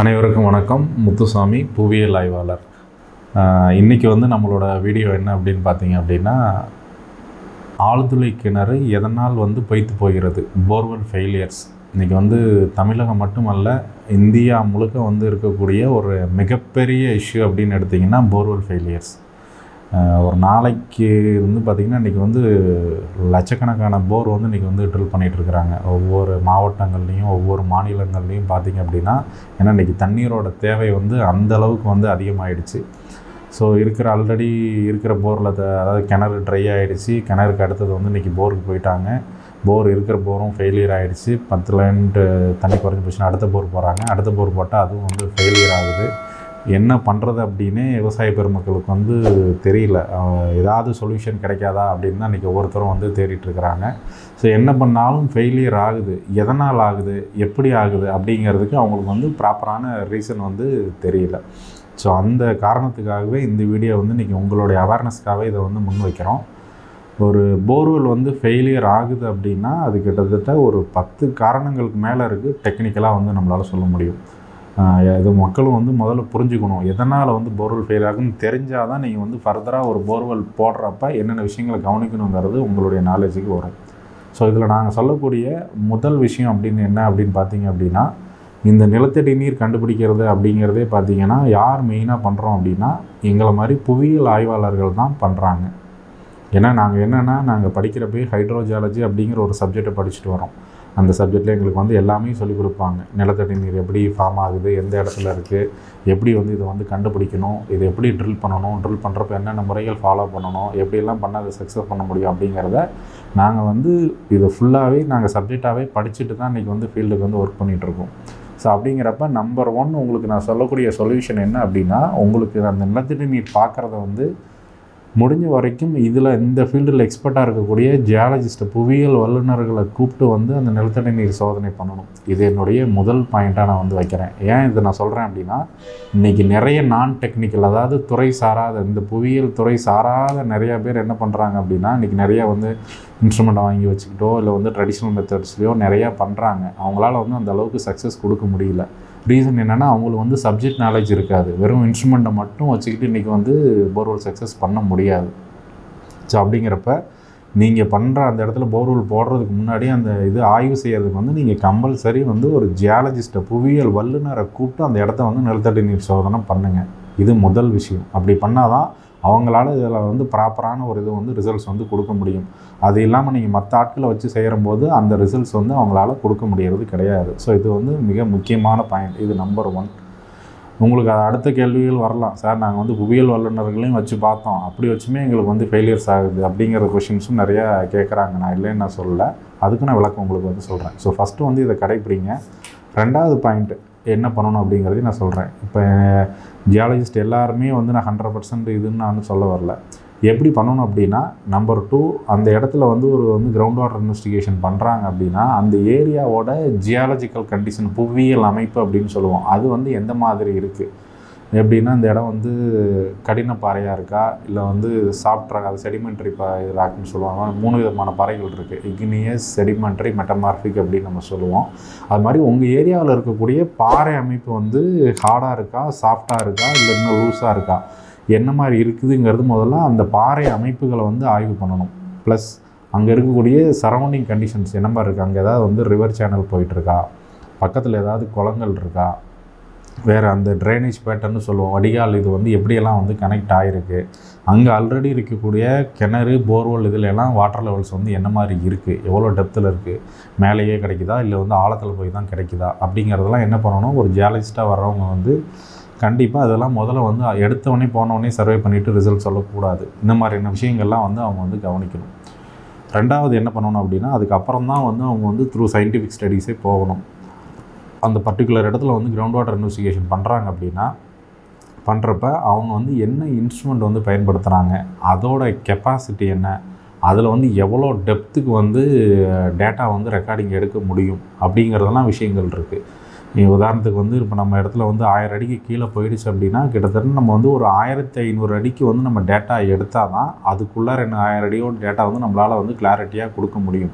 அனைவருக்கும் வணக்கம். முத்துசாமி புவியியல் ஆய்வாளர். இன்றைக்கி வந்து நம்மளோட வீடியோ என்ன அப்படின்னு பார்த்தீங்க அப்படின்னா ஆழ்துளை கிணறு எதனால் வந்து பொய்த்து போகிறது? போர்வெல் ஃபெயிலியர்ஸ் இன்றைக்கி வந்து தமிழகம் மட்டுமல்ல இந்தியா முழுக்க வந்து இருக்கக்கூடிய ஒரு மிகப்பெரிய இஷ்யூ அப்படின்னு எடுத்திங்கன்னா போர்வெல் ஃபெயிலியர்ஸ் ஒரு நாளைக்கு வந்து பார்த்திங்கன்னா இன்றைக்கி வந்து லட்சக்கணக்கான போர் வந்து இன்றைக்கி வந்து ட்ரில் பண்ணிகிட்ருக்குறாங்க ஒவ்வொரு மாவட்டங்கள்லேயும் ஒவ்வொரு மாநிலங்கள்லேயும் பார்த்திங்க அப்படின்னா ஏன்னா இன்றைக்கி தண்ணீரோட தேவை வந்து அந்த அளவுக்கு வந்து அதிகமாகிடுச்சு ஸோ இருக்கிற ஆல்ரெடி இருக்கிற போரில் அதாவது கிணறு ட்ரை ஆகிடுச்சு கிணறுக்கு அடுத்தது வந்து இன்றைக்கி போருக்கு போயிட்டாங்க. போர் இருக்கிற போரும் ஃபெயிலியர் ஆகிடுச்சு பத்து தண்ணி குறைஞ்சி போச்சுன்னா அடுத்த போர் போகிறாங்க அடுத்த போர் போட்டால் அதுவும் வந்து ஃபெயிலியர் ஆகுது. என்ன பண்ணுறது அப்படின்னே விவசாய பெருமக்களுக்கு வந்து தெரியல. ஏதாவது சொல்யூஷன் கிடைக்காதா அப்படின்னு தான் இன்றைக்கி ஒவ்வொருத்தரும் வந்து தேடிட்டு இருக்கிறாங்க. ஸோ என்ன பண்ணாலும் ஃபெயிலியர் ஆகுது. எதனால் ஆகுது? எப்படி ஆகுது? அப்படிங்கிறதுக்கு அவங்களுக்கு வந்து ப்ராப்பரான ரீசன் வந்து தெரியல. ஸோ அந்த காரணத்துக்காகவே இந்த வீடியோ வந்து இன்றைக்கி உங்களுடைய அவேர்னஸ்க்காகவே இதை வந்து முன் வைக்கிறோம். ஒரு போர்வெல் வந்து ஃபெயிலியர் ஆகுது அப்படின்னா அது கிட்டத்தட்ட ஒரு பத்து காரணங்களுக்கு மேலே இருக்குது டெக்னிக்கலாக வந்து நம்மளால் சொல்ல முடியும். இது மக்களும் வந்து முதல்ல புரிஞ்சுக்கணும். எதனால் வந்து போர்வெல் ஃபெயில் ஆகுன்னு தெரிஞ்சால் தான் நீங்கள் வந்து ஃபர்தராக ஒரு போர்வெல் போடுறப்ப என்னென்ன விஷயங்களை கவனிக்கணுங்கிறது உங்களுடைய நாலேஜுக்கு வரும். ஸோ இதில் நாங்கள் சொல்லக்கூடிய முதல் விஷயம் அப்படின்னு என்ன அப்படின்னு பார்த்தீங்க அப்படின்னா இந்த நிலத்தடி நீர் கண்டுபிடிக்கிறது அப்படிங்கிறதே பார்த்தீங்கன்னா யார் மெயினாக பண்ணுறோம் அப்படின்னா எங்களை மாதிரி புவியியல் ஆய்வாளர்கள் தான் பண்ணுறாங்க ஏன்னா நாங்கள் என்னென்னா நாங்கள் படிக்கிறப்பே ஹைட்ரோஜாலஜி அப்படிங்கிற ஒரு சப்ஜெக்டை படிச்சுட்டு வரோம் அந்த சப்ஜெக்டில் எங்களுக்கு வந்து எல்லாமே சொல்லிக் கொடுப்பாங்க. நிலத்தடி நீர் எப்படி ஃபார்ம் ஆகுது எந்த இடத்துல இருக்குது எப்படி வந்து இதை வந்து கண்டுபிடிக்கணும் இது எப்படி ட்ரில் பண்ணணும் ட்ரில் பண்ணுறப்ப என்னென்ன முறைகள் ஃபாலோ பண்ணணும் எப்படியெல்லாம் பண்ணால் அதை சக்ஸஸ் பண்ண முடியும் அப்படிங்கிறத நாங்கள் வந்து இதை ஃபுல்லாகவே நாங்கள் சப்ஜெக்டாகவே படிச்சுட்டு தான் இன்றைக்கி வந்து ஃபீல்டுக்கு வந்து ஒர்க் பண்ணிகிட்ருக்கோம் ஸோ அப்படிங்கிறப்ப நம்பர் ஒன் உங்களுக்கு நான் சொல்லக்கூடிய சொல்யூஷன் என்ன அப்படின்னா உங்களுக்கு அந்த நிலத்தடி நீர் பார்க்குறத வந்து முடிஞ்ச வரைக்கும் இதில் இந்த ஃபீல்டில் எக்ஸ்பர்ட்டாக இருக்கக்கூடிய ஜியாலஜிஸ்ட்டை புவியியல் வல்லுநர்களை கூப்பிட்டு வந்து அந்த நிலத்தடி நீர் சோதனை பண்ணணும். இது என்னுடைய முதல் பாயிண்ட்டாக நான் வந்து வைக்கிறேன். ஏன் இதை நான் சொல்கிறேன் அப்படின்னா இன்றைக்கி நிறைய நான் டெக்னிக்கல் அதாவது துறை சாராத இந்த புவியியல் துறை சாராத நிறையா பேர் என்ன பண்ணுறாங்க அப்படின்னா இன்றைக்கி நிறைய வந்து இன்ஸ்ட்ருமெண்ட்டை வாங்கி வச்சுக்கிட்டோ இல்லை வந்து ட்ரெடிஷ்னல் மெத்தட்ஸ்லையோ நிறையா பண்ணுறாங்க அவங்களால வந்து அந்த அளவுக்கு சக்ஸஸ் கொடுக்க முடியல. ரீசன் என்னென்னா அவங்களுக்கு வந்து சப்ஜெக்ட் நாலேஜ் இருக்காது. வெறும் இன்ஸ்ட்ருமெண்ட்டை மட்டும் வச்சுக்கிட்டு இன்றைக்கி வந்து போர்வெல் சக்ஸஸ் பண்ண முடியாது. ஸோ அப்படிங்கிறப்ப நீங்கள் பண்ணுற அந்த இடத்துல போர்வெல் போடுறதுக்கு முன்னாடி அந்த இது ஆய்வு செய்கிறதுக்கு வந்து நீங்கள் கம்பல்சரி வந்து ஒரு ஜியாலஜிஸ்ட்டை புவியியல் வல்லுநரை கூப்பிட்டு அந்த இடத்த வந்து நிலத்தடி நீர் சோதனை பண்ணுங்கள் இது முதல் விஷயம். அப்படி பண்ணால் தான் அவங்களால இதில் வந்து ப்ராப்பரான ஒரு இது வந்து ரிசல்ட்ஸ் வந்து கொடுக்க முடியும். அது இல்லாமல் நீங்கள் மற்ற ஆட்களை வச்சு செய்கிறம்போது அந்த ரிசல்ட்ஸ் வந்து அவங்களால கொடுக்க முடியறது கிடையாது. ஸோ இது வந்து மிக முக்கியமான பாயிண்ட் இது நம்பர் ஒன் உங்களுக்கு அது அடுத்த கேள்விகள் வரலாம். சார் நாங்கள் வந்து புவியியல் வல்லுநர்களையும் வச்சு பார்த்தோம். அப்படி வச்சுமே எங்களுக்கு வந்து ஃபெயிலியர்ஸ் ஆகுது. அப்படிங்கிற கொஷின்ஸும் நிறையா கேட்குறாங்க நான் இல்லைன்னு நான் சொல்லலை. அதுக்கு நான் விளக்கம் உங்களுக்கு வந்து சொல்கிறேன் ஸோ ஃபஸ்ட்டு வந்து இதை கடைப்பிடிங்க. ரெண்டாவது பாயிண்ட்டு என்ன பண்ணணும் அப்படிங்கிறதையும் நான் சொல்கிறேன் இப்போ ஜியாலஜிஸ்ட் எல்லாருமே வந்து நான் ஹண்ட்ரட் பர்சன்ட் இதுன்னு நான் சொல்ல வரல. எப்படி பண்ணணும் அப்படின்னா நம்பர் டூ அந்த இடத்துல வந்து ஒரு வந்து கிரவுண்ட் வாட்டர் இன்வெஸ்டிகேஷன் பண்ணுறாங்க அப்படின்னா அந்த ஏரியாவோட ஜியாலஜிக்கல் கண்டிஷன் புவியியல் அமைப்பு அப்படின்னு சொல்லுவோம். அது வந்து எந்த மாதிரி இருக்குது எப்படின்னா இந்த இடம் வந்து கடின பாறையாக இருக்கா? இல்லை வந்து சாஃப்ட் ராக் அது செடிமெண்ட்ரி பா ராக்னு சொல்லுவாங்க மூணு விதமான பாறைகள் இருக்குது இக்னியஸ் செடிமெண்ட்ரி மெட்டமார்பிக் அப்படின்னு நம்ம சொல்லுவோம். அது மாதிரி உங்கள் ஏரியாவில் இருக்கக்கூடிய பாறை அமைப்பு வந்து ஹார்டாக இருக்கா? சாஃப்டாக இருக்கா? இல்லை இன்னும் லூஸாக இருக்கா? என்ன மாதிரி இருக்குதுங்கிறது முதல்ல அந்த பாறை அமைப்புகளை வந்து ஆய்வு பண்ணணும். ப்ளஸ் அங்கே இருக்கக்கூடிய சரௌண்டிங் கண்டிஷன்ஸ் என்ன மாதிரி இருக்குது அங்கே ஏதாவது வந்து ரிவர் சேனல் போயிட்டுருக்கா பக்கத்தில் ஏதாவது குளங்கள் இருக்கா? வேறு அந்த ட்ரைனேஜ் பேட்டர்னு சொல்லுவோம். வடிகால் இது வந்து எப்படியெல்லாம் வந்து கனெக்ட் ஆகிருக்கு அங்கே ஆல்ரெடி இருக்கக்கூடிய கிணறு போர்வெல் இதுல வாட்டர் லெவல்ஸ் வந்து என்ன மாதிரி இருக்குது எவ்வளோ டெப்த்தில் இருக்குது மேலேயே கிடைக்குதா? இல்லை வந்து ஆழத்தில் போய் தான் கிடைக்குதா? அப்படிங்கிறதெல்லாம் என்ன பண்ணணும்? ஒரு ஜியாலஜிஸ்ட்டாக வர்றவங்க வந்து கண்டிப்பாக அதெல்லாம் முதல்ல வந்து எடுத்தவொடனே போனவொடனே சர்வே பண்ணிவிட்டு ரிசல்ட் சொல்லக்கூடாது. இந்த மாதிரியான விஷயங்கள்லாம் வந்து அவங்க வந்து கவனிக்கணும். ரெண்டாவது என்ன பண்ணணும் அப்படின்னா அதுக்கப்புறம் தான் வந்து அவங்க வந்து த்ரூ சயின்டிஃபிக் ஸ்டடீஸே போகணும். அந்த பர்டிகுலர் இடத்துல வந்து கிரவுண்ட் வாட்டர் இன்வெஸ்டிகேஷன் பண்ணுறாங்க அப்படின்னா பண்ணுறப்ப அவங்க வந்து என்ன இன்ஸ்ட்ருமெண்ட் வந்து பயன்படுத்துகிறாங்க அதோட கெப்பாசிட்டி என்ன அதில் வந்து எவ்வளோ டெப்த்துக்கு வந்து டேட்டா வந்து ரெக்கார்டிங் எடுக்க முடியும் அப்படிங்கிறதெல்லாம் விஷயங்கள் இருக்குது நீ உதாரணத்துக்கு வந்து இப்போ நம்ம இடத்துல வந்து ஆயிரம் அடிக்கு கீழே போயிடுச்சு அப்படின்னா கிட்டத்தட்ட நம்ம வந்து ஒரு ஆயிரத்தி ஐநூறு அடிக்கு வந்து நம்ம டேட்டா எடுத்தால் தான் அதுக்குள்ளே ரெண்டு ஆயிரம் அடியோட டேட்டா வந்து நம்மளால் வந்து கிளாரிட்டியாக கொடுக்க முடியும்.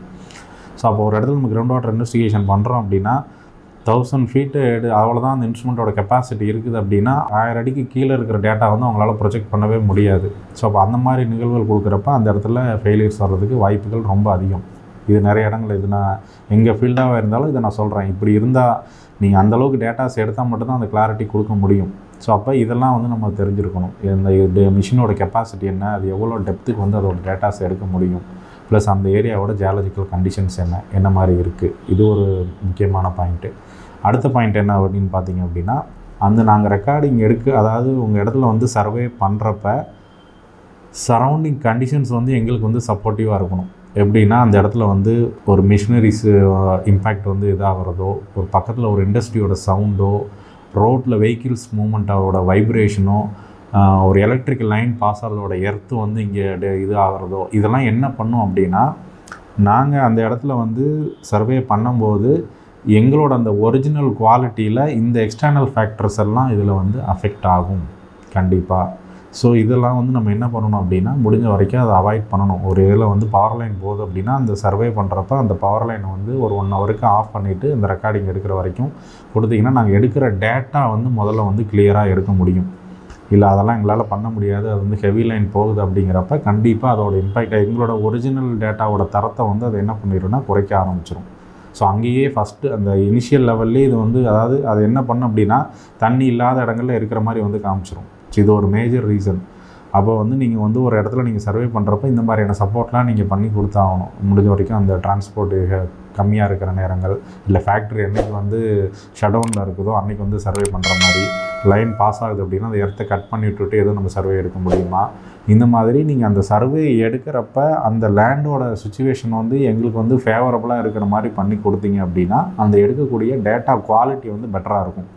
ஸோ அப்போ ஒரு இடத்துல நம்ம கிரவுண்ட் வாட்டர் இன்வெஸ்டிகேஷன் பண்ணுறோம் அப்படின்னா தௌசண்ட் ஃபீட்டு எடு அவ்வளோதான் அந்த இன்ஸ்ட்ருமெண்ட்டோட கெப்பாசிட்டி இருக்குது அப்படின்னா ஆயிரம் அடிக்கு கீழே இருக்கிற டேட்டா வந்து அவங்களால ப்ரொஜெக்ட் பண்ணவே முடியாது. ஸோ அப்போ அந்த மாதிரி நிகழ்வுகள் கொடுக்குறப்ப அந்த இடத்துல ஃபெயிலியர்ஸ் வர்றதுக்கு வாய்ப்புகள் ரொம்ப அதிகம். இது நிறைய இடங்கள் இது நான் எங்கள் ஃபீல்டாக இருந்தாலும் இதை நான் சொல்கிறேன் இப்படி இருந்தால் நீங்கள் அந்தளவுக்கு டேட்டாஸ் எடுத்தால் மட்டும்தான் அந்த கிளாரிட்டி கொடுக்க முடியும். ஸோ அப்போ இதெல்லாம் வந்து நம்ம தெரிஞ்சிருக்கணும். இந்த இது மிஷினோட கெப்பாசிட்டி என்ன அது எவ்வளோ டெப்த்துக்கு வந்து அதோட டேட்டாஸ் எடுக்க முடியும். ப்ளஸ் அந்த ஏரியாவோட ஜியாலஜிக்கல் கண்டிஷன்ஸ் என்ன என்ன மாதிரி இருக்குது இது ஒரு முக்கியமான பாயிண்ட்டு அடுத்த பாயிண்ட் என்ன அப்படின்னு பார்த்தீங்க அப்படின்னா அந்த நாங்கள் ரெக்கார்டிங் எடுக்க அதாவது உங்கள் இடத்துல வந்து சர்வே பண்ணுறப்ப சரௌண்டிங் கண்டிஷன்ஸ் வந்து எங்களுக்கு வந்து சப்போர்ட்டிவாக இருக்கணும். எப்படின்னா அந்த இடத்துல வந்து ஒரு மிஷினரிஸு இம்பேக்ட் வந்து இதாகிறதோ ஒரு பக்கத்தில் ஒரு இண்டஸ்ட்ரியோட சவுண்டோ ரோட்டில் வெஹிக்கிள்ஸ் மூமெண்ட்டோட வைப்ரேஷனோ ஒரு எலக்ட்ரிக் லைன் பாஸ் ஆகிறதோட எர்த்து வந்து இங்கே இது ஆகிறதோ இதெல்லாம் என்ன பண்ணும் அப்படின்னா நாங்கள் அந்த இடத்துல வந்து சர்வே பண்ணும்போது எங்களோட அந்த ஒரிஜினல் குவாலிட்டியில் இந்த எக்ஸ்டர்னல் ஃபேக்டர்ஸ் எல்லாம் இதில் வந்து அஃபெக்ட் ஆகும். கண்டிப்பாக ஸோ இதெல்லாம் வந்து நம்ம என்ன பண்ணணும் அப்படின்னா முடிஞ்ச வரைக்கும் அதை அவாய்ட் பண்ணணும். ஒரு இதில் வந்து பவர் லைன் போகுது அப்படின்னா அந்த சர்வே பண்ணுறப்ப அந்த பவர் லைனை வந்து ஒரு ஒன் ஹவருக்கு ஆஃப் பண்ணிவிட்டு இந்த ரெக்கார்டிங் எடுக்கிற வரைக்கும் கொடுத்தீங்கன்னா நாங்கள் எடுக்கிற டேட்டா வந்து முதல்ல வந்து கிளியராக எடுக்க முடியும். இல்லை அதெல்லாம் எங்களால் பண்ண முடியாது. அது வந்து ஹெவி லைன் போகுது அப்படிங்கிறப்ப கண்டிப்பாக அதோட இம்பேக்ட் எங்களோட ஒரிஜினல் டேட்டாவோட தரத்தை வந்து அதை என்ன பண்ணிடும்னா குறைக்க ஆரம்பிச்சிடும் ஸோ அங்கேயே ஃபஸ்ட்டு அந்த இனிஷியல் லெவல்லே இது வந்து அதாவது அது என்ன பண்ணும் அப்படின்னா தண்ணி இல்லாத இடங்கள்ல இருக்கிற மாதிரி வந்து காமிச்சிரும். ஸோ இது ஒரு மேஜர் ரீசன் அப்போ வந்து நீங்கள் வந்து ஒரு இடத்துல நீங்கள் சர்வே பண்ணுறப்ப இந்த மாதிரியான சப்போர்ட்லாம் நீங்கள் பண்ணி கொடுத்தாகணும். முடிஞ்ச வரைக்கும் அந்த டிரான்ஸ்போர்ட்டு கம்மியாக இருக்கிற நேரங்கள் இல்லை ஃபேக்ட்ரி என்றைக்கு வந்து ஷடவுனில் இருக்குதோ அன்றைக்கி வந்து சர்வே பண்ணுற மாதிரி லைன் பாஸ் ஆகுது அப்படின்னா அந்த இடத்த கட் பண்ணி விட்டுட்டு எதுவும் நம்ம சர்வே எடுக்க முடியுமா? இந்த மாதிரி நீங்கள் அந்த சர்வே எடுக்கிறப்ப அந்த லேண்டோட சுச்சுவேஷன் வந்து எங்களுக்கு வந்து ஃபேவரபுளாக இருக்கிற மாதிரி பண்ணி கொடுத்தீங்க அப்படின்னா அந்த எடுக்கக்கூடிய டேட்டா குவாலிட்டி வந்து பெட்டராக இருக்கும்.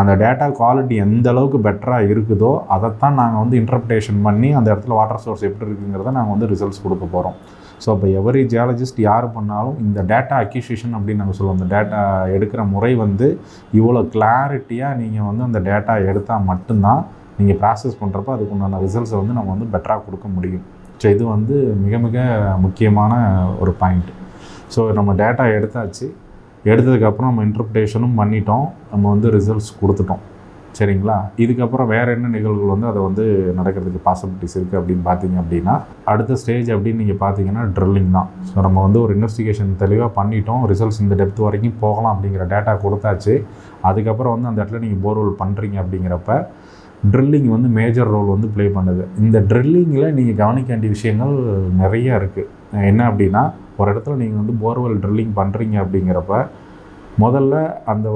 அந்த டேட்டா குவாலிட்டி எந்த அளவுக்கு பெட்டராக இருக்குதோ அதைத்தான் நாங்கள் வந்து இன்டர்பிரேஷன் பண்ணி அந்த இடத்துல வாட்டர் சோர்ஸ் எப்படி இருக்குங்கிறத நாங்கள் வந்து ரிசல்ட்ஸ் கொடுக்க போகிறோம் ஸோ அப்போ எவரி ஜியாலஜிஸ்ட் யார் பண்ணாலும் இந்த டேட்டா அக்யூசியேஷன் அப்படின்னு நாங்கள் சொல்லுவோம். அந்த டேட்டா எடுக்கிற முறை வந்து இவ்வளோ கிளாரிட்டியாக நீங்கள் வந்து அந்த டேட்டா எடுத்தால் மட்டும்தான் நீங்கள் ப்ராசஸ் பண்ணுறப்ப அதுக்கு உண்டான ரிசல்ட்ஸை வந்து நம்ம வந்து பெட்டராக கொடுக்க முடியும். ஸோ இது வந்து மிக மிக முக்கியமான ஒரு பாயிண்ட் ஸோ நம்ம டேட்டா எடுத்தாச்சு. எடுத்ததுக்கப்புறம் நம்ம இன்டர்பிரேஷனும் பண்ணிட்டோம். நம்ம வந்து ரிசல்ட்ஸ் கொடுத்துட்டோம். சரிங்களா? இதுக்கப்புறம் வேறு என்ன நிகழ்வுகள் வந்து அதை வந்து நடக்கிறதுக்கு பாசிபிலிட்டிஸ் இருக்குது அப்படின்னு பார்த்தீங்க அப்படின்னா அடுத்த ஸ்டேஜ் அப்படின்னு நீங்கள் பார்த்தீங்கன்னா ட்ரில்லிங் தான். ஸோ நம்ம வந்து ஒரு இன்வெஸ்டிகேஷன் தெளிவாக பண்ணிட்டோம். ரிசல்ட்ஸ் இந்த டெப்த் வரைக்கும் போகலாம் அப்படிங்கிற டேட்டா கொடுத்தாச்சு. அதுக்கப்புறம் வந்து அந்த இடத்துல நீங்கள் போர்வெல் பண்ணுறீங்க அப்படிங்கிறப்ப ட்ரில்லிங் வந்து மேஜர் ரோல் வந்து ப்ளே பண்ணுது. இந்த ட்ரில்லிங்கில் நீங்கள் கவனிக்க வேண்டிய விஷயங்கள் நிறைய இருக்குது என்ன அப்படின்னா ஒரு இடத்துல நீங்கள் வந்து போர்வெல் ட்ரில்லிங் பண்ணுறீங்க அப்படிங்கிறப்ப முதல்ல அந்த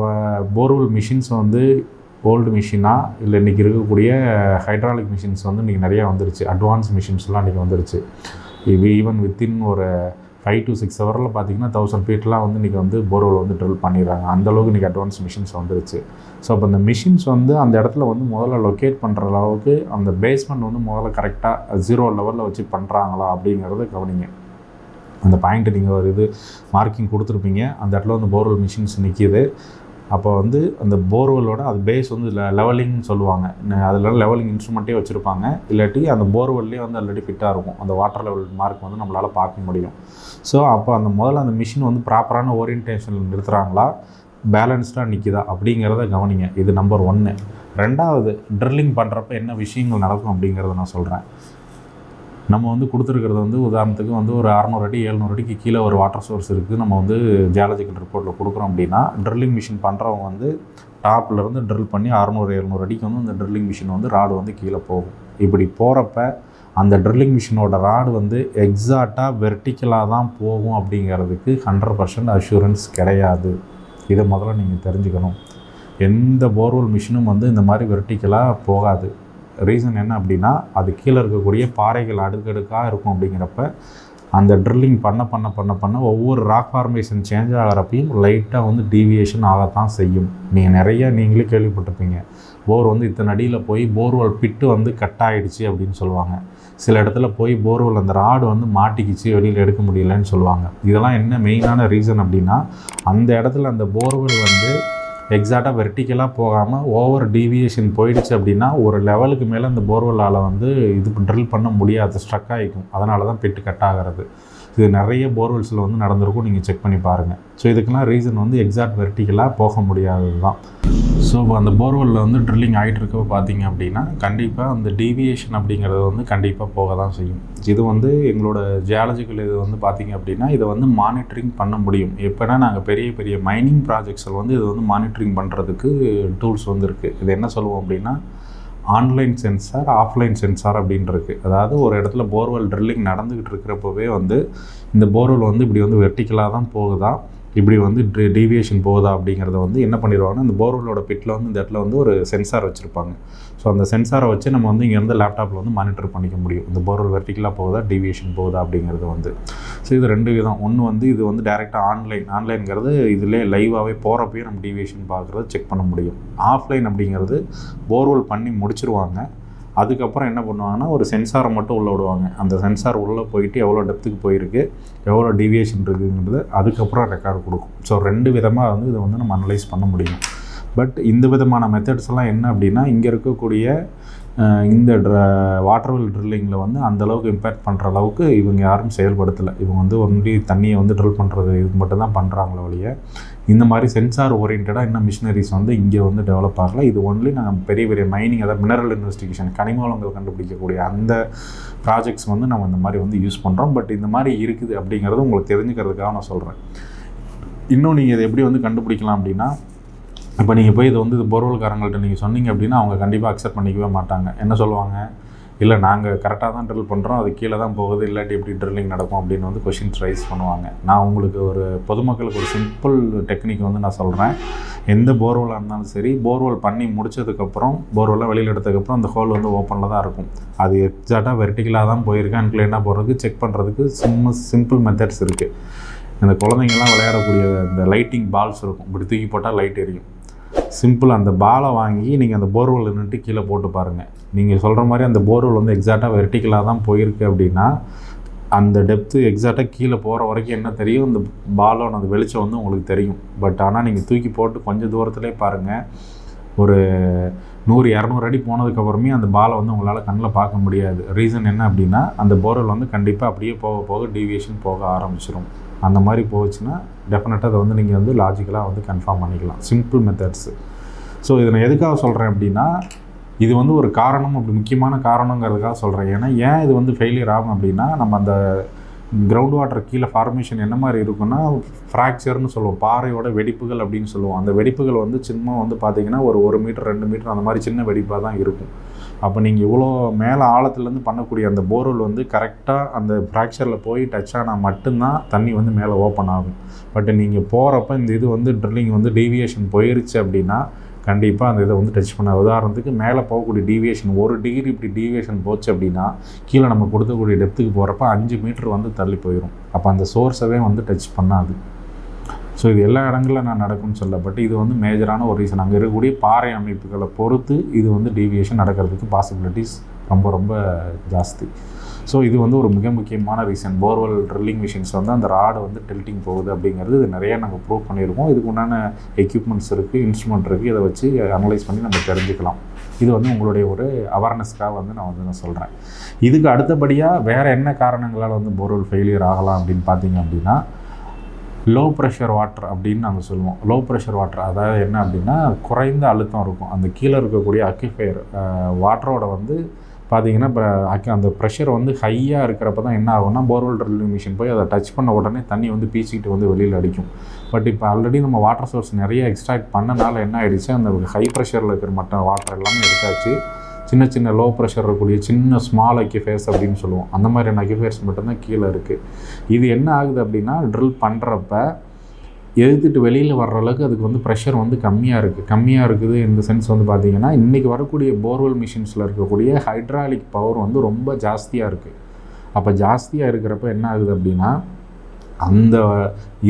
போர்வெல் மிஷின்ஸ் வந்து ஓல்டு மிஷினா இல்லை இன்றைக்கி இருக்கக்கூடிய ஹைட்ராலிக் மிஷின்ஸ் வந்து இன்றைக்கி நிறையா வந்துருச்சு. அட்வான்ஸ் மிஷின்ஸ்லாம் இன்றைக்கி வந்துருச்சு. இது ஈவன் வித்தின் ஒரு ஃபைவ் டு சிக்ஸ் ஹவரில் பார்த்தீங்கன்னா தௌசண்ட் ஃபீட்லாம் வந்து இன்றைக்கி வந்து போர்வெல் வந்து ட்ரில் பண்ணிடுறாங்க. அந்தளவுக்கு இன்றைக்கி அட்வான்ஸ் மிஷின்ஸ் வந்துருச்சு. ஸோ அப்போ அந்த மிஷின்ஸ் வந்து அந்த இடத்துல வந்து முதல்ல லொக்கேட் பண்ணுற அளவுக்கு அந்த பேஸ்மெண்ட் வந்து முதல்ல கரெக்டாக ஜீரோ லெவலில் வச்சு பண்ணுறாங்களா அப்படிங்கிறத கவனிங்க. அந்த பாயிண்ட்டை நீங்கள் ஒரு இது மார்க்கிங் கொடுத்துருப்பீங்க. அந்த இடத்துல வந்து போர்வெல் மிஷின்ஸ் நிற்கிது அப்போ வந்து அந்த போர்வெல்லோட அது பேஸ் வந்து லெவலிங்னு சொல்லுவாங்க. அதில் லெவலிங் இன்ஸ்ட்ருமெண்ட்டே வச்சுருப்பாங்க. இல்லாட்டி அந்த போர்வெல்லே வந்து ஆல்ரெடி ஃபிட்டாக இருக்கும். அந்த வாட்டர் லெவல் மார்க் வந்து நம்மளால் பார்க்க முடியும். ஸோ அப்போ அந்த முதல்ல அந்த மிஷின் வந்து ப்ராப்பரான ஓரியன்டேஷனில் நிறுத்துகிறாங்களா பேலன்ஸ்டாக நிற்கிதா அப்படிங்கிறத கவனிங்க. இது நம்பர் ஒன்று ரெண்டாவது ட்ரில்லிங் பண்ணுறப்ப என்ன விஷயங்கள் நடக்கும் அப்படிங்கிறத நான் சொல்கிறேன் நம்ம வந்து கொடுத்துருக்கிறது வந்து உதாரணத்துக்கு வந்து ஒரு அறநூறு அடி எழுநூறு அடிக்கு கீழே ஒரு வாட்டர் சோர்ஸ் இருக்குது நம்ம வந்து ஜியாலஜிக்கல் ரிப்போர்ட்டில் கொடுக்குறோம் அப்படின்னா ட்ரில்லிங் மிஷின் பண்ணுறவங்க வந்து டாப்லேருந்து ட்ரில் பண்ணி அறநூறு எழுநூறு அடிக்கு வந்து அந்த ட்ரில்லிங் மிஷின் வந்து ராடு வந்து கீழே போகும். இப்படி போகிறப்ப அந்த ட்ரில்லிங் மிஷினோட ராடு வந்து எக்ஸாக்டாக வெர்டிக்கலாக தான் போகும் அப்படிங்கிறதுக்கு ஹண்ட்ரட் பர்சன்ட் அஷூரன்ஸ் கிடையாது. இதை முதல்ல நீங்கள் தெரிஞ்சுக்கணும். எந்த போர்வெல் மிஷினும் வந்து இந்த மாதிரி வெர்டிக்கலாக போகாது. ரீசன் என்ன அப்படின்னா அது கீழே இருக்கக்கூடிய பாறைகள் அடுக்கடுக்காக இருக்கும் அப்படிங்கிறப்ப அந்த ட்ரில்லிங் பண்ண பண்ண பண்ண பண்ண ஒவ்வொரு ராக் ஃபார்மேஷன் சேஞ்ச் ஆகிறப்பையும் லைட்டாக வந்து டீவியேஷன் ஆகத்தான் செய்யும். நீங்கள் நிறைய நீங்களே கேள்விப்பட்டிருப்பீங்க. போர் வந்து இத்தனை அடியில் போய் போர்வெல் பிட்டு வந்து கட் ஆகிடுச்சு அப்படின்னு சொல்லுவாங்க. சில இடத்துல போய் போர்வெல் அந்த ராடு வந்து மாட்டிக்கிச்சு வெளியில் எடுக்க முடியலன்னு சொல்லுவாங்க. இதெல்லாம் என்ன மெயினான ரீசன் அப்படின்னா அந்த இடத்துல அந்த போர்வெல் வந்து எக்ஸாக்டாக வெர்டிக்கலாக போகாமல் ஓவர் டீவியேஷன் போயிடுச்சு அப்படின்னா ஒரு லெவலுக்கு மேலே அந்த போர்வெல்லால் வந்து இது ட்ரில் பண்ண முடியாது ஸ்ட்ரக் ஆகிக்கும் அதனால தான் பெட்டு கட் ஆகிறது. இது நிறைய போர்வெல்ஸில் வந்து நடந்திருக்கும். நீங்கள் செக் பண்ணி பாருங்கள் ஸோ இதுக்கெல்லாம் ரீசன் வந்து எக்ஸாக்ட் வெர்டிக்கலாக போக முடியாதது தான் ஸோ இப்போ அந்த போர்வெல்லில் வந்து ட்ரில்லிங் ஆகிட்டு இருக்க பார்த்தீங்க அப்படின்னா கண்டிப்பாக அந்த டீவியேஷன் அப்படிங்கிறது வந்து கண்டிப்பாக போக தான் செய்யும். இது வந்து எங்களோட ஜியாலஜிக்கல் இது வந்து பார்த்தீங்க அப்படின்னா இதை வந்து மானிட்டரிங் பண்ண முடியும். எப்போனா நாங்கள் பெரிய பெரிய மைனிங் ப்ராஜெக்ட்ஸில் வந்து இது வந்து மானிட்டரிங் பண்ணுறதுக்கு டூல்ஸ் வந்து இருக்குது இது என்ன சொல்லுவோம் அப்படின்னா ஆன்லைன் சென்சார் ஆஃப்லைன் சென்சார் அப்படின்னு அதாவது ஒரு இடத்துல போர்வெல் ட்ரில்லிங் நடந்துக்கிட்டு இருக்கிறப்பவே வந்து இந்த போர்வெல் வந்து இப்படி வந்து வெர்டிக்கலாக தான் போகுதா இப்படி வந்து டீவியேஷன் போகுதா அப்படிங்கிறத வந்து என்ன பண்ணிடுவாங்கன்னா அந்த போர்வெலோட பிட்டில் வந்து இந்த இடத்துல வந்து ஒரு சென்சார் வச்சுருப்பாங்க. ஸோ அந்த சென்சாரை வச்சு நம்ம வந்து இங்கேருந்து லேப்டாப்பில் வந்து மானிட்டர் பண்ணிக்க முடியும். இந்த போர்வெல் வெர்டிக்கலாக போகுதா டிவியேஷன் போகுதா அப்படிங்கிறது வந்து. ஸோ இது ரெண்டு விதம். ஒன்று வந்து இது வந்து டேரெக்டாக ஆன்லைன் ஆன்லைனுங்கிறது இதிலே லைவாகவே போகிறப்பயே நம்ம டிவியேஷன் பார்க்குறத செக் பண்ண முடியும். ஆஃப்லைன் அப்படிங்கிறது போர்வெல் பண்ணி முடிச்சிருவாங்க. அதுக்கப்புறம் என்ன பண்ணுவாங்கன்னா ஒரு சென்சாரை மட்டும் உள்ளே விடுவாங்க. அந்த சென்சார் உள்ளே போயிட்டு எவ்வளோ டெப்த்துக்கு போயிருக்கு எவ்வளோ டிவியேஷன் இருக்குங்கிறது அதுக்கப்புறம் ரெக்கார்டு கொடுக்கும். ஸோ ரெண்டு விதமாக வந்து இதை வந்து நம்ம அனலைஸ் பண்ண முடியும். பட் இந்த விதமான மெத்தட்ஸ் எல்லாம் என்ன அப்படின்னா இங்கே இருக்கக்கூடிய இந்த ட்ர வாட்டர்வெல் ட்ரில்லிங்கில் வந்து அந்த அளவுக்கு இம்பேக்ட் பண்ணுற அளவுக்கு இவங்க யாரும் செயல்படுத்தலை. இவங்க வந்து ஒன்லி தண்ணியை வந்து ட்ரில் பண்ணுறது இது மட்டும் தான் பண்ணுறாங்களே ஒழிய இந்த மாதிரி சென்சார் ஓரியன்டாக இன்னும் மிஷினரிஸ் வந்து இங்கே வந்து டெவலப் ஆகலை. இது ஒன்லி நாங்கள் பெரிய பெரிய மைனிங் அதாவது மினரல் இன்வெஸ்டிகேஷன் கனிமவளங்கள் கண்டுபிடிக்கக்கூடிய அந்த ப்ராஜெக்ட்ஸ் வந்து நம்ம இந்த மாதிரி வந்து யூஸ் பண்ணுறோம் பட் இந்த மாதிரி இருக்குது அப்படிங்கிறது உங்களுக்கு தெரிஞ்சுக்கிறதுக்காக நான் சொல்கிறேன் இன்னும் நீங்கள் இதை எப்படி வந்து கண்டுபிடிக்கலாம் அப்படின்னா இப்போ நீங்கள் போய் இது வந்து இது பொருள்காரங்கள்ட்ட நீங்கள் சொன்னீங்க அப்படின்னா அவங்க கண்டிப்பாக அக்செப்ட் பண்ணிக்கவே மாட்டாங்க. என்ன சொல்லுவாங்க? இல்லை நாங்கள் கரெக்டாக தான் ட்ரில் பண்ணுறோம் அது கீழே தான் போகுது. இல்லாட்டி எப்படி ட்ரில்லிங் நடக்கும்? அப்படின்னு வந்து கொஷின்ஸ் ரைஸ் பண்ணுவாங்க. நான் உங்களுக்கு ஒரு பொதுமக்களுக்கு ஒரு சிம்பிள் டெக்னிக் வந்து நான் சொல்கிறேன் எந்த போர்வெலாக இருந்தாலும் சரி போர்வெல் பண்ணி முடிச்சதுக்கப்புறம் போர்வெல்லாம் வெளியில் எடுத்ததுக்கப்புறம் அந்த ஹோல் வந்து ஓப்பனில் தான் இருக்கும். அது எக்ஸாக்டாக வெர்டிக்கலாக தான் போயிருக்கா. இன்க்ளைனாக போகிறதுக்கு செக் பண்ணுறதுக்கு சிம்ம சிம்பிள் மெத்தட்ஸ் இருக்குது இந்த குழந்தைங்கள்லாம் விளையாடக்கூடிய இந்த லைட்டிங் பால்ஸ் இருக்கும். இப்படி தூக்கி போட்டால் லைட் எரியும். சிம்பிள் அந்த பாலை வாங்கி நீங்கள் அந்த போர்வெல் நின்றுட்டு கீழே போட்டு பாருங்கள் நீங்கள் சொல்கிற மாதிரி அந்த போர்வெல் வந்து எக்ஸாக்டாக வெர்டிக்கலாக தான் போயிருக்கு அப்படின்னா அந்த டெப்த்து எக்ஸாக்டாக கீழே போகிற வரைக்கும் என்ன தெரியும்? அந்த பாலோட அந்த வெளிச்சம் வந்து உங்களுக்கு தெரியும். பட் ஆனால் நீங்கள் தூக்கி போட்டு கொஞ்சம் தூரத்துலேயே பாருங்கள் ஒரு நூறு இரநூறு அடி போனதுக்கப்புறமே அந்த பாலை வந்து உங்களால் கண்ணில் பார்க்க முடியாது. ரீசன் என்ன அப்படின்னா அந்த போர்வெல் வந்து கண்டிப்பாக அப்படியே போக போக டீவியேஷன் போக ஆரம்பிச்சிடும் அந்த மாதிரி போச்சுன்னா டெஃபினட்டாக அதை வந்து நீங்கள் வந்து லாஜிக்கலாக வந்து கன்ஃபார்ம் பண்ணிக்கலாம். சிம்பிள் மெத்தட்ஸு ஸோ இதை நான் எதுக்காக சொல்கிறேன் அப்படின்னா இது வந்து ஒரு காரணம் அப்படி முக்கியமான காரணங்கிறதுக்காக சொல்கிறேன் ஏன்னா ஏன் இது வந்து ஃபெயிலியர் ஆகும் அப்படின்னா நம்ம அந்த கிரவுண்ட் வாட்டர் கீழே ஃபார்மேஷன் என்ன மாதிரி இருக்குன்னா ஃப்ராக்சர்னு சொல்லுவோம். பாறையோட வெடிப்புகள் அப்படின்னு சொல்லுவோம். அந்த வெடிப்புகள் வந்து சின்ன வந்து பார்த்தீங்கன்னா ஒரு ஒரு மீட்டர் ரெண்டு மீட்டர் அந்த மாதிரி சின்ன வெடிப்பாக தான் இருக்கும். அப்போ நீங்கள் இவ்வளோ மேலே ஆழத்துலேருந்து பண்ணக்கூடிய அந்த போர்வெல் வந்து கரெக்டாக அந்த ஃப்ராக்சரில் போய் டச் ஆனால் மட்டும்தான் தண்ணி வந்து மேலே ஓப்பன் ஆகும். பட் நீங்கள் போகிறப்ப இந்த இது வந்து ட்ரில்லிங் வந்து டீவியேஷன் போயிருச்சு அப்படின்னா கண்டிப்பாக அந்த இதை வந்து டச் பண்ண உதாரணத்துக்கு மேலே போகக்கூடிய டீவியேஷன் ஒரு டிகிரி இப்படி டீவியேஷன் போச்சு அப்படின்னா கீழே நம்ம கொடுக்கக்கூடிய டெப்த்துக்கு போகிறப்ப அஞ்சு மீட்ரு வந்து தள்ளி போயிடும் அப்போ அந்த சோர்ஸவே வந்து டச் பண்ணாது. ஸோ இது எல்லா இடங்களிலும் நான் நடக்கும்னு சொல்லப்பட்டு இது வந்து மேஜரான ஒரு ரீசன் அங்கே இருக்கக்கூடிய பாறை அமைப்புகளை பொறுத்து இது வந்து டீவியேஷன் நடக்கிறதுக்கு பாசிபிலிட்டிஸ் ரொம்ப ரொம்ப ஜாஸ்தி. ஸோ இது வந்து ஒரு மிக முக்கியமான ரீசன் போர்வெல் ட்ரில்லிங் மிஷின்ஸ் வந்து அந்த ராடு வந்து டில்ட்டிங் போகுது அப்படிங்கிறது இது நிறைய நாங்கள் ப்ரூவ் பண்ணியிருக்கோம். இதுக்கு உண்டான எக்யூப்மெண்ட்ஸ் இருக்குது இன்ஸ்ட்ருமெண்ட் இருக்குது இதை வச்சு அனலைஸ் பண்ணி நம்ம தெரிஞ்சுக்கலாம். இது வந்து உங்களுடைய ஒரு அவேர்னஸ்க்காக வந்து நான் வந்து நான் சொல்கிறேன் இதுக்கு அடுத்தபடியாக வேறு என்ன காரணங்களால் வந்து போர்வெல் ஃபெயிலியர் ஆகலாம் அப்படின்னு பார்த்தீங்க அப்படின்னா லோ ப்ரெஷர் வாட்டர் அப்படின்னு நாங்கள் சொல்லுவோம். லோ ப்ரெஷர் வாட்டர் அதாவது என்ன அப்படின்னா குறைந்த அழுத்தம் இருக்கும். அந்த கீழே இருக்கக்கூடிய அக்கிஃபயர் வாட்டரோட வந்து பார்த்தீங்கன்னா இப்போ அந்த ப்ரெஷர் வந்து ஹையாக இருக்கிறப்ப தான் என்ன ஆகும்னா போர்வெல் ட்ரில்லிங் மிஷின் போய் அதை டச் பண்ண உடனே தண்ணி வந்து பீச்சிக்கிட்டு வந்து வெளியில் அடிக்கும். பட் இப்போ ஆல்ரெடி நம்ம வாட்டர் சோர்ஸ் நிறைய எக்ஸ்ட்ராக்ட் பண்ணனால என்ன ஆகிடுச்சு அந்த ஹை ப்ரெஷரில் இருக்கிற மற்ற வாட்டர் எல்லாமே எடுத்தாச்சு. சின்ன சின்ன லோ ப்ரெஷர் இருக்கக்கூடிய சின்ன ஸ்மால் அக்யூஃபேர்ஸ் அப்படின்னு சொல்லுவோம். அந்த மாதிரியான அக்யூஃபேர்ஸ் மட்டும்தான் கீழே இருக்குது இது என்ன ஆகுது அப்படின்னா ட்ரில் பண்ணுறப்ப எதிர்த்துட்டு வெளியில் வர்ற அளவுக்கு அதுக்கு வந்து ப்ரெஷர் வந்து கம்மியாக இருக்குது கம்மியாக இருக்குது இந்த சென்ஸ் வந்து பார்த்திங்கன்னா இன்றைக்கி வரக்கூடிய போர்வெல் மிஷின்ஸில் இருக்கக்கூடிய ஹைட்ராலிக் பவர் வந்து ரொம்ப ஜாஸ்தியாக இருக்குது அப்போ ஜாஸ்தியாக இருக்கிறப்ப என்ன ஆகுது அப்படின்னா அந்த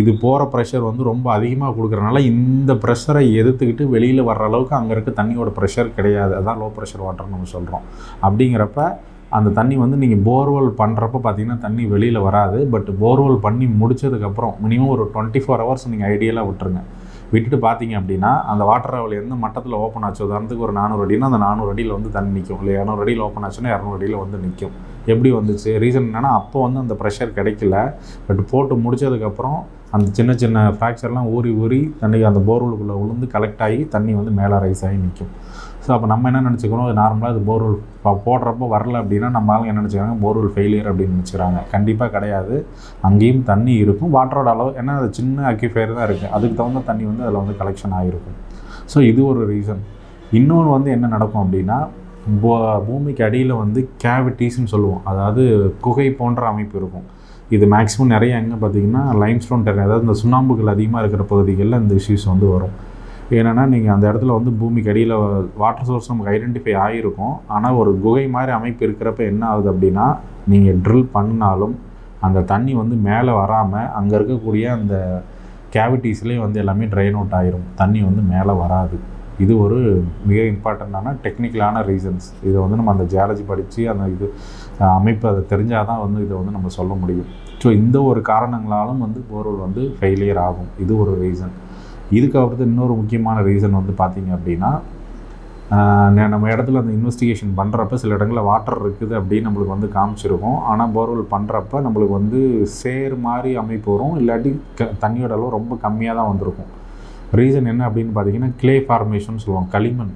இது போகிற ப்ரெஷர் வந்து ரொம்ப அதிகமாக கொடுக்குறனால இந்த ப்ரெஷரை எதிர்த்துக்கிட்டு வெளியில் வர்ற அளவுக்கு அங்கே இருக்க தண்ணியோட ப்ரெஷர் கிடையாது. அதான் லோ ப்ரெஷர் வாட்டர்னு நம்ம சொல்கிறோம் அப்படிங்கிறப்ப அந்த தண்ணி வந்து நீங்கள் போர்வெல் பண்ணுறப்ப பார்த்தீங்கன்னா தண்ணி வெளியில் வராது. பட் போர்வெல் பண்ணி முடிச்சதுக்கப்புறம் மினிமம் ஒரு டுவெண்ட்டி ஃபோர் ஹவர்ஸ் நீங்கள் ஐடியலாக விட்டுருங்க. விட்டுட்டு பார்த்தீங்க அப்படின்னா அந்த வாட்டர் லெவல் எந்த மட்டத்தில் ஓப்பன் ஆச்சு. உதாரணத்துக்கு ஒரு நானூறு அடினா அந்த நானூறு அடியில் வந்து தண்ணி நிற்கும் இல்லை இரநூறு அடியில் ஓப்பன் ஆச்சுன்னா இரநூறு அடியில் வந்து நிற்கும் எப்படி வந்துச்சு? ரீசன் என்னென்னா அப்போ வந்து அந்த ப்ரெஷர் கிடைக்கல. பட் போட்டு முடிச்சதுக்கப்புறம் அந்த சின்ன சின்ன ஃப்ராக்சர்லாம் ஊறி ஊறி தண்ணி அந்த போர்வெலுக்குள்ளே விழுந்து கலெக்ட் ஆகி தண்ணி வந்து மேலே ரைஸ் ஆகி நிற்கும் ஸோ அப்போ நம்ம என்ன நினச்சிக்கிறோம்? அது நார்மலாக அது போர்வெல் போடுறப்போ வரல அப்படின்னா நம்ம ஆளுங்க என்ன நினச்சிக்கிறாங்க? போர்வெல் ஃபெயிலியர் அப்படின்னு நினச்சிக்கிறாங்க. கண்டிப்பாக கிடையாது. அங்கேயும் தண்ணி இருக்கும். வாட்டரோட அளவு ஏன்னா அது சின்ன அக்யூஃபயர் தான் இருக்குது அதுக்கு தகுந்த தண்ணி வந்து அதில் வந்து கலெக்ஷன் ஆகிருக்கும். ஸோ இது ஒரு ரீசன் இன்னொன்று வந்து என்ன நடக்கும் அப்படின்னா பூமிக்கு அடியில் வந்து கேவிட்டிஸ்ன்னு சொல்லுவோம். அதாவது குகை போன்ற அமைப்பு இருக்கும். இது மேக்ஸிமம் நிறைய எங்கே பார்த்தீங்கன்னா லைம்ஸ்டோன் டெரன் அதாவது இந்த சுண்ணாம்புகள் அதிகமாக இருக்கிற பகுதிகளில் இந்த இஷ்யூஸ் வந்து வரும். ஏன்னா நீங்கள் அந்த இடத்துல வந்து பூமிக்கு அடியில் வாட்டர் சோர்ஸ் நமக்கு ஐடென்டிஃபை ஆகிருக்கும் ஆனால் ஒரு குகை மாதிரி அமைப்பு இருக்கிறப்ப என்ன ஆகுது அப்படின்னா நீங்கள் ட்ரில் பண்ணாலும் அந்த தண்ணி வந்து மேலே வராமல் அங்கே இருக்கக்கூடிய அந்த கேவிட்டிஸ்லேயே வந்து எல்லாமே ட்ரைன் அவுட் ஆகிரும் தண்ணி வந்து மேலே வராது. இது ஒரு மிக இம்பார்ட்டண்ட்டான டெக்னிக்கலான ரீசன்ஸ் இதை வந்து நம்ம அந்த ஜியாலஜி படித்து அந்த இது அமைப்பு அதை தெரிஞ்சால் தான் வந்து இதை வந்து நம்ம சொல்ல முடியும். ஸோ இந்த ஒரு காரணங்களாலும் வந்து போர்வெல் வந்து ஃபெயிலியர் ஆகும். இது ஒரு ரீசன் இதுக்கு அடுத்து இன்னொரு முக்கியமான ரீசன் வந்து பார்த்தீங்க அப்படின்னா நம்ம இடத்துல அந்த இன்வெஸ்டிகேஷன் பண்ணுறப்ப சில இடங்களில் வாட்டர் இருக்குது அப்படின்னு நம்மளுக்கு வந்து காமிச்சிருக்கும். ஆனால் போர்வெல் பண்ணுறப்ப நம்மளுக்கு வந்து சேர் மாதிரி அமைப்பு வரும். இல்லாட்டி க தண்ணியோட அளவு ரொம்ப கம்மியாக தான் வந்திருக்கும். ரீசன் என்ன அப்படின்னு பார்த்தீங்கன்னா கிளே ஃபார்மேஷன் சொல்லுவாங்க களிமண்.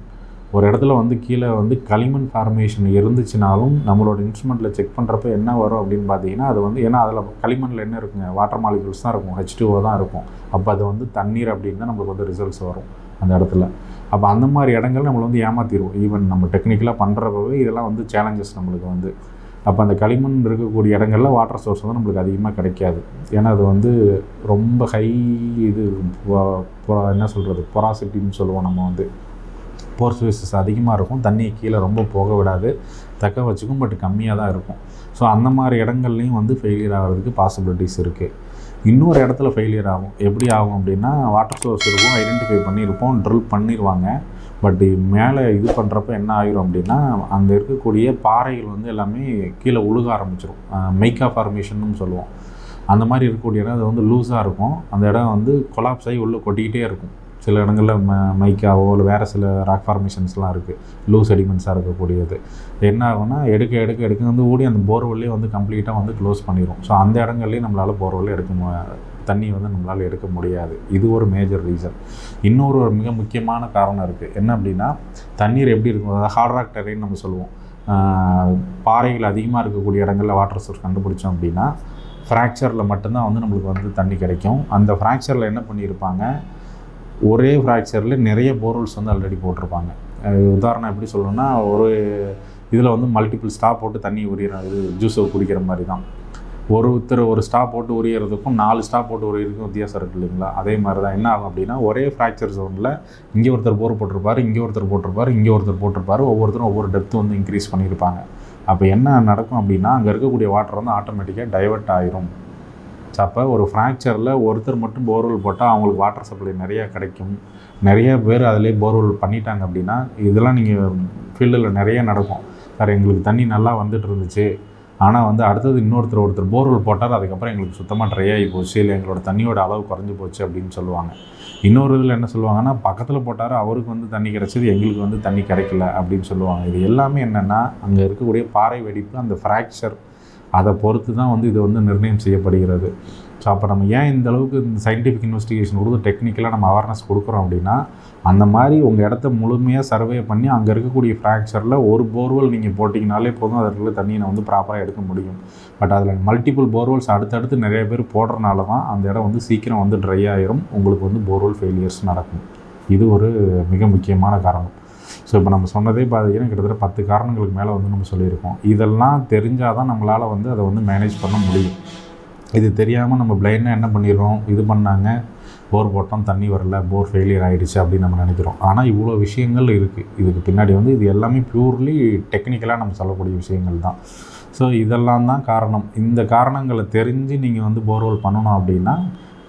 ஒரு இடத்துல வந்து கீழே வந்து களிமண் ஃபார்மேஷன் இருந்துச்சுனாலும் நம்மளோட இன்ஸ்ட்ருமெண்ட்டில் செக் பண்ணுறப்ப என்ன வரும் அப்படின்னு பார்த்தீங்கன்னா அது வந்து ஏன்னா அதில் களிமண்ணில் என்ன இருக்குங்க வாட்டர் மாலிகுல்ஸ் தான் இருக்கும் ஹெச் தான் இருக்கும். அப்போ அது வந்து தண்ணீர் அப்படின்னு தான் நம்மளுக்கு வந்து ரிசல்ட்ஸ் வரும் அந்த இடத்துல. அப்போ அந்த மாதிரி இடங்கள் நம்மளை வந்து ஏமாற்றிடுவோம் ஈவன் நம்ம டெக்னிக்கலாக பண்ணுறப்பவே இதெல்லாம் வந்து சேலஞ்சஸ் நம்மளுக்கு வந்து. அப்போ அந்த களிமண் இருக்கக்கூடிய இடங்கள்ல வாட்டர் சோர்ஸ் வந்து நம்மளுக்கு அதிகமாக கிடைக்காது. ஏன்னா அது வந்து ரொம்ப ஹை இது என்ன சொல்கிறது பொராசிட்டின்னு சொல்லுவோம் நம்ம வந்து. போர் ஸ்பேசஸ் அதிகமாக இருக்கும். தண்ணியை கீழே ரொம்ப போக விடாது. தக்க வச்சுக்கும் பட் கம்மியாக தான் இருக்கும். ஸோ அந்த மாதிரி இடங்கள்லையும் வந்து ஃபெயிலியர் ஆகிறதுக்கு பாசிபிலிட்டிஸ் இருக்குது இன்னொரு இடத்துல ஃபெயிலியர் ஆகும். எப்படி ஆகும் அப்படின்னா வாட்டர் சோர்ஸ் இருக்கும் ஐடென்டிஃபை பண்ணியிருப்போம் ட்ரில் பண்ணிடுவாங்க பட் மேலே இது பண்ணுறப்ப என்ன ஆயிரும் அப்படின்னா அங்கே இருக்கக்கூடிய பாறைகள் வந்து எல்லாமே கீழே உழுக ஆரம்பிச்சிடும் மைக்கா ஃபார்மேஷன்னு சொல்லுவோம். அந்த மாதிரி இருக்கக்கூடிய இடம் அது வந்து லூஸாக இருக்கும். அந்த இடம் வந்து கொலாப்ஸ் ஆகி உள்ளே கொட்டிக்கிட்டே இருக்கும். சில இடங்களில் ம மைக்காவோ இல்லை வேறு சில ராக் ஃபார்மேஷன்ஸ்லாம் இருக்குது லூஸ் எலிமெண்ட்ஸாக இருக்கக்கூடியது. என்ன ஆகும்னா எடுக்க எடுக்க எடுக்க வந்து ஓடி அந்த போர்வெல்லே வந்து கம்ப்ளீட்டாக வந்து க்ளோஸ் பண்ணிடும் ஸோ அந்த இடங்கள்லேயும் நம்மளால் போர்வெல்லே எடுக்க தண்ணி வந்து நம்மளால் எடுக்க முடியாது. இது ஒரு மேஜர் ரீசன் இன்னொரு ஒரு மிக முக்கியமான காரணம் இருக்குது என்ன அப்படின்னா தண்ணீர் எப்படி இருக்கும்? அதாவது ஹார்ட்ராக் டெரைன் நம்ம சொல்லுவோம். பாறைகள் அதிகமாக இருக்கக்கூடிய இடங்களில் வாட்டர் சோர்ஸ் கண்டுபிடிச்சோம் அப்படின்னா ஃப்ராக்சரில் மட்டும்தான் வந்து நம்மளுக்கு வந்து தண்ணி கிடைக்கும். அந்த ஃப்ராக்சரில் என்ன பண்ணியிருப்பாங்க? ஒரே ஃப்ராக்சரில் நிறைய போர்வெல்ஸ் வந்து ஆல்ரெடி போட்டிருப்பாங்க. உதாரணம் எப்படி சொல்லணும்னா ஒரு இதில் வந்து மல்டிபிள் ஸ்டாப் போட்டு தண்ணி உரிய இது ஜூஸை குடிக்கிற மாதிரி தான். ஒருத்தர் ஒரு ஸ்டாப் போட்டு உரியறதுக்கும் நாலு ஸ்டாப் போட்டு உரியறதுக்கும் வித்தியாசம் இருக்குது இல்லைங்களா? அதே மாதிரி தான் என்ன ஆகும் அப்படின்னா ஒரே ஃப்ராக்சர் ஜோனில் இங்கே ஒருத்தர் போர் போட்டிருப்பார் இங்கே ஒருத்தர் போட்டிருப்பார் இங்கே ஒருத்தர் போட்டிருப்பார் ஒவ்வொருத்தரும் ஒவ்வொரு டெப்த்து வந்து இன்க்ரீஸ் பண்ணியிருப்பாங்க. அப்போ என்ன நடக்கும் அப்படின்னா அங்கே இருக்கக்கூடிய வாட்டர் வந்து ஆட்டோமேட்டிக்காக டைவர்ட் ஆயிரும். ஸோ அப்போ ஒரு ஃப்ராக்சரில் ஒருத்தர் மட்டும் போர்வெல் போட்டால் அவங்களுக்கு வாட்டர் சப்ளை நிறையா கிடைக்கும். நிறைய பேர் அதிலே போர்வெல் பண்ணிட்டாங்க அப்படின்னா இதெல்லாம் நீங்கள் ஃபீல்டில் நிறைய நடக்கும். சார் எங்களுக்கு தண்ணி நல்லா வந்துட்டு இருந்துச்சு. ஆனால் வந்து அடுத்தது இன்னொருத்தர் ஒருத்தர் போர்வெல் போட்டார் அதுக்கப்புறம் எங்களுக்கு சுத்தமாக ட்ரை ஆகி போச்சு. இல்லை எங்களோட தண்ணியோட அளவு குறைஞ்சி போச்சு அப்படின்னு சொல்லுவாங்க. இன்னொரு இதில் என்ன சொல்லுவாங்கன்னா பக்கத்தில் போட்டார் அவருக்கு வந்து தண்ணி கிடைச்சது எங்களுக்கு வந்து தண்ணி கிடைக்கல அப்படின்னு சொல்லுவாங்க. இது எல்லாமே என்னென்னா அங்கே இருக்கக்கூடிய பாறை வெடிப்பு அந்த ஃப்ராக்சர் அதை பொறுத்து தான் வந்து இது வந்து நிர்ணயம் செய்யப்படுகிறது. ஸோ அப்போ நம்ம ஏன் இந்த அளவுக்கு இந்த சயின்டிஃபிக் இன்வெஸ்டிகேஷன் கொடுத்து டெக்னிக்கலாக நம்ம அவேர்னஸ் கொடுக்குறோம் அப்படின்னா அந்த மாதிரி உங்கள் இடத்த முழுமையாக சர்வே பண்ணி அங்கே இருக்கக்கூடிய ஃப்ராக்சரில் ஒரு போர்வெல் நீங்கள் போட்டிங்கனாலே போதும் அதில் தண்ணியை வந்து ப்ராப்பராக எடுக்க முடியும். பட் அதில் மல்டிபிள் போர்வெல்ஸ் அடுத்தடுத்து நிறைய பேர் போடுறனால தான் அந்த இடம் வந்து சீக்கிரம் வந்து ட்ரை ஆகிரும் உங்களுக்கு வந்து போர்வெல் ஃபெயிலியர்ஸ் நடக்கும். இது ஒரு மிக முக்கியமான காரணம். ஸோ இப்போ நம்ம சொன்னதே பார்த்தீங்கன்னா கிட்டத்தட்ட பத்து காரணங்களுக்கு மேலே வந்து நம்ம சொல்லியிருக்கோம். இதெல்லாம் தெரிஞ்சால் தான் நம்மளால் வந்து அதை வந்து மேனேஜ் பண்ண முடியும். இது தெரியாமல் நம்ம பிளைண்டாக என்ன பண்ணிடுறோம்? இது பண்ணாங்க. போர் போட்டோம் தண்ணி வரல போர் ஃபெயிலியர் ஆகிடுச்சு அப்படின்னு நம்ம நினைக்கிறோம். ஆனால் இவ்வளோ விஷயங்கள் இருக்குது இதுக்கு பின்னாடி வந்து இது எல்லாமே பியூர்லி டெக்னிக்கலாக நம்ம சொல்லக்கூடிய விஷயங்கள் தான். ஸோ இதெல்லாம் தான் காரணம். இந்த காரணங்களை தெரிஞ்சு நீங்கள் வந்து போர்வெல் பண்ணணும் அப்படின்னா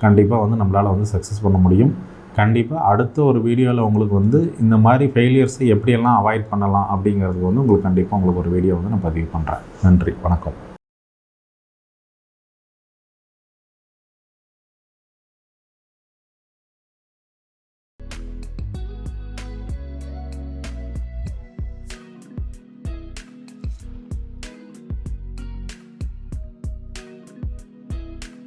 கண்டிப்பாக வந்து நம்மளால் வந்து சக்ஸஸ் பண்ண முடியும். கண்டிப்பாக அடுத்த ஒரு வீடியோவில் உங்களுக்கு வந்து இந்த மாதிரி ஃபெயிலியர்ஸை எப்படியெல்லாம் அவாய்ட் பண்ணலாம் அப்படிங்கிறது வந்து உங்களுக்கு கண்டிப்பாக உங்களுக்கு ஒரு வீடியோ வந்து நான் பதிவு பண்ணுறேன் நன்றி. வணக்கம்.